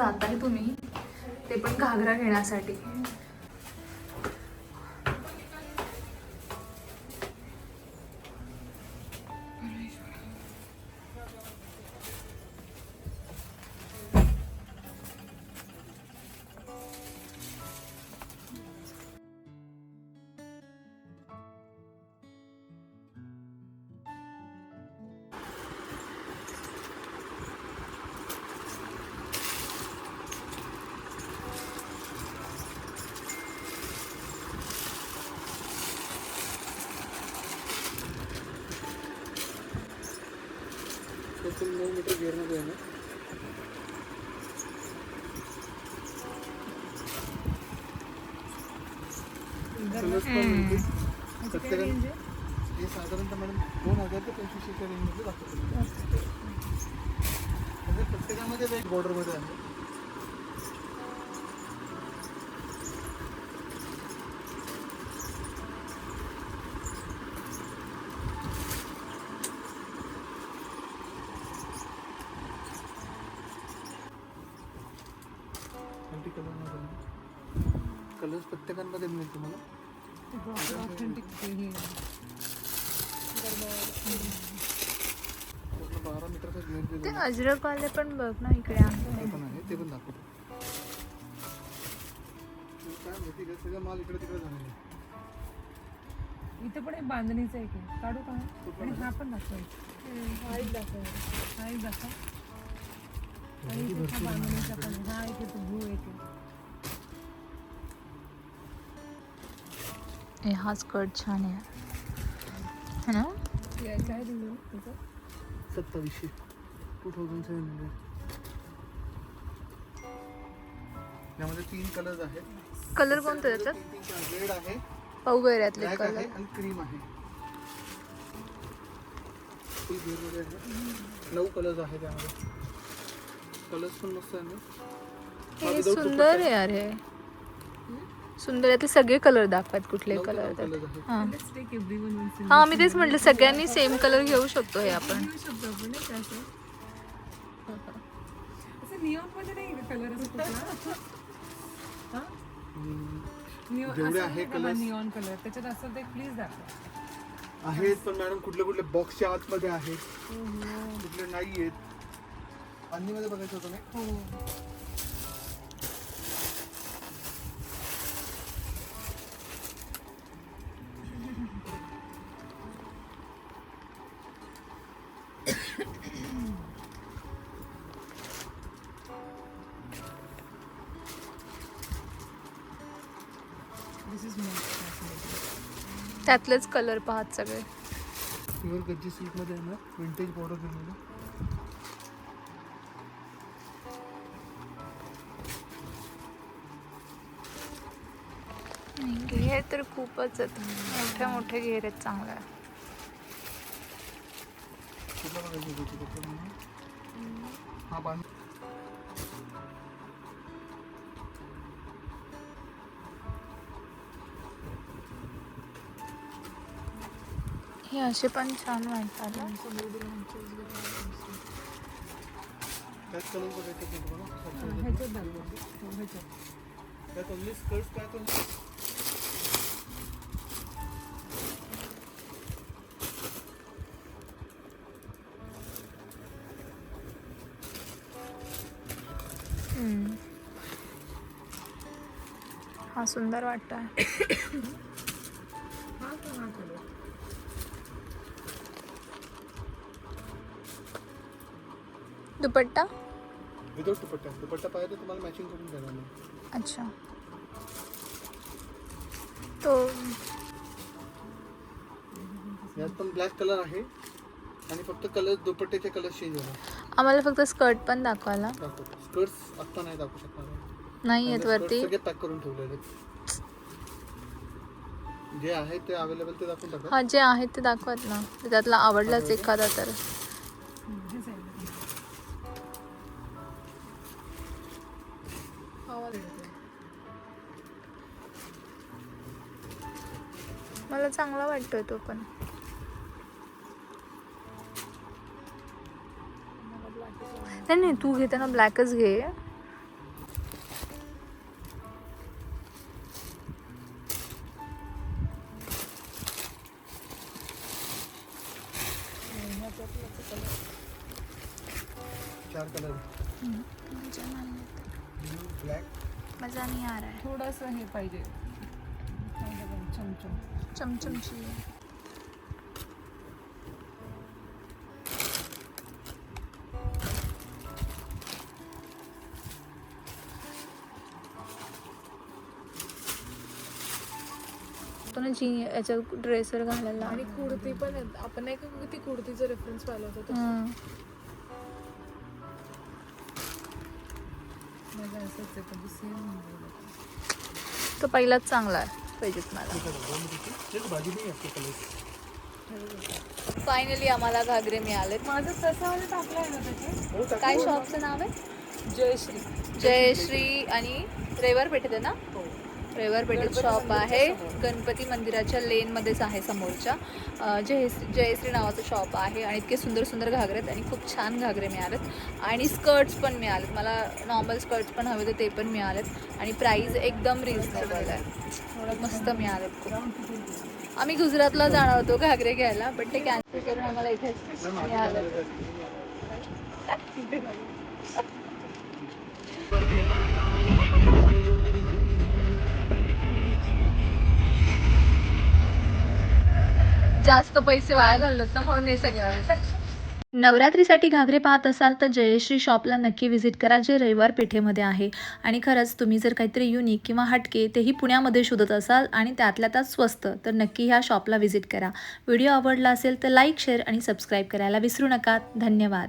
जाताय तुम्ही ते पण घागरा घेण्यासाठी. टोटल नऊ मीटर गिअरमध्ये आहे ना कलर्स पण होतील. प्रत्येकाने हे साधारणतः मॅडम दोन हजार ते पंचवीसशेच्या रेंजमध्ये दाखवतो म्हणजे प्रत्येकामध्ये वेग बॉर्डरमध्ये आहे मल्टी कलर कलर्स प्रत्येकांमध्ये मिळेल तुम्हाला? पूर्ण बारा मीटरचा मिळेल ते अजरकवाले पण बघ ना इकडे आहे ते पण आहे ते पण दाखवतो. काय माहिती का? सगळं माल इकडे तिकडे झालेला आहे. इथं पण एक बांधणीचं एक आहे. काढू का? आणि हा पण दाखवायचा हा एक दाखव. हा एक दाखव. आणि इथे हा पण. हा ए, हा स्कर्ट छान आहे. है ना? या- काय दिलं त्याचं सत्तावीसशे. टू थाउजंड सेवन हंड्रेड यामध्ये तीन कलर्स आहेत. कलर कोणतं त्याच्यात? रेड आहे. पाहू गैऱ्यातले ब्लॅक आहे कलर आणि क्रीम आहे. फुल आहे नऊ कलर्स आहेत त्यामध्ये कलर्स पण मस्त आहे ना? हा हे सुंदर आहे यार हे. सुंदर यातले सगळे कलर दाखवत कुठले कलर हा. हा मी तेच म्हटलं सगळ्यांनी सेम कलर घेऊ शकतो हे? आपण कलर हा त्याच्यात असं ते प्लीज दाखवा. आहेत पण मॅडम कुठले कुठले बॉक्सच्या आतमध्ये आहेत. कुठले नाही आहेत अन्नीमध्ये बघायचं होतं नाही हो दिस इज मोस्ट त्यातलेच कलर पाहत सगळे. प्युअर गज्जी सिल्कमध्ये आहे ना विंटेज बॉर्डर दिलेलं घेर तर खूपच आहेत. मोठे मोठे घेर आहेत चांगले? हा हे असे पण छान वाटतात. ह्याच्यात हो, काय हा सुंदर वाटत आहे हा दुपट्टा? विदाउट दुपट्टा. दुपट्टा पाहिजे तर तुम्हाला मॅचिंग करून देणार मी. अच्छा. तो यात पण ब्लॅक कलर आहे. आणि फक्त कलर दुपट्ट्याचे कलर चेंज होणार आम्हाला फक्त स्कर्ट पण दाखवायला. दाखवतो. स्कर्ट्स आत्ता नाही दाखवू शकणार नाही आहेत वरती. सगळे पॅक करून ठेवलेले. जे आहे ते अवेलेबल ते दाखवून टाका. हा जे आहेत ते दाखवत ना. त्यातला आवडलाच एखादा तर. हे मला चांगला वाटतोय तो पण. नाही नाही तू घेताना ब्लॅकच घे. चार कलर मजा नाही येत. ब्लू ब्लॅक मजा नाही आ रहा है थोडंसं हे पाहिजे. काय चमचम. चमचमची. तो ना जी याच्या ड्रेसवर घालायला आणि कुर्ती पण आहेत. आपण नाही का ती कुर्तीचा रेफरन्स पाहिला होता तसं. तो पहिलाच चांगला आहे. पाहिजेत मला. तेच भाजी नाही असते कलर फायनली आम्हाला घागरे मिळाले माझं तसं वाला टाकलं आहे ना त्याचे. हो काय शॉपचं नाव आहे? जयश्री. जयश्री आणि रेवर पेठेत आहे ना रेवर पेठेत शॉप आहे. गणपती मंदिराच्या लेनमध्येच आहे समोरच्या. जय जयश्री जयश्री नावाचं शॉप आहे आणि इतके सुंदर सुंदर घागरे आहेत आणि खूप छान घागरे मिळालेत. आणि स्कर्ट्स पण मिळालेत. मला नॉर्मल स्कर्ट्स पण हवे होते ते पण मिळालेत. आणि प्राईज एकदम रिझनेबल आहे. मस्त मिळालेत खूप. आम्ही गुजरातला जाणार होतो घागरे घ्यायला पण ते कॅन्सल करून आम्हाला इथे मिळालं जास्त पैसे वाया घालत ना म्हणून हे सगळं नवरात्रीसाठी घागरे पाहत असाल तर जयश्री शॉपला नक्की व्हिजिट करा जे रविवार पेठेमध्ये आहे. आणि खरंच तुम्ही जर काहीतरी युनिक किंवा हटके तेही पुण्यामध्ये शोधत असाल आणि त्यातल्या त्यात स्वस्त तर नक्की ह्या शॉपला व्हिजिट करा. व्हिडिओ आवडला असेल तर लाईक शेअर आणि सबस्क्राईब करायला विसरू नका. धन्यवाद.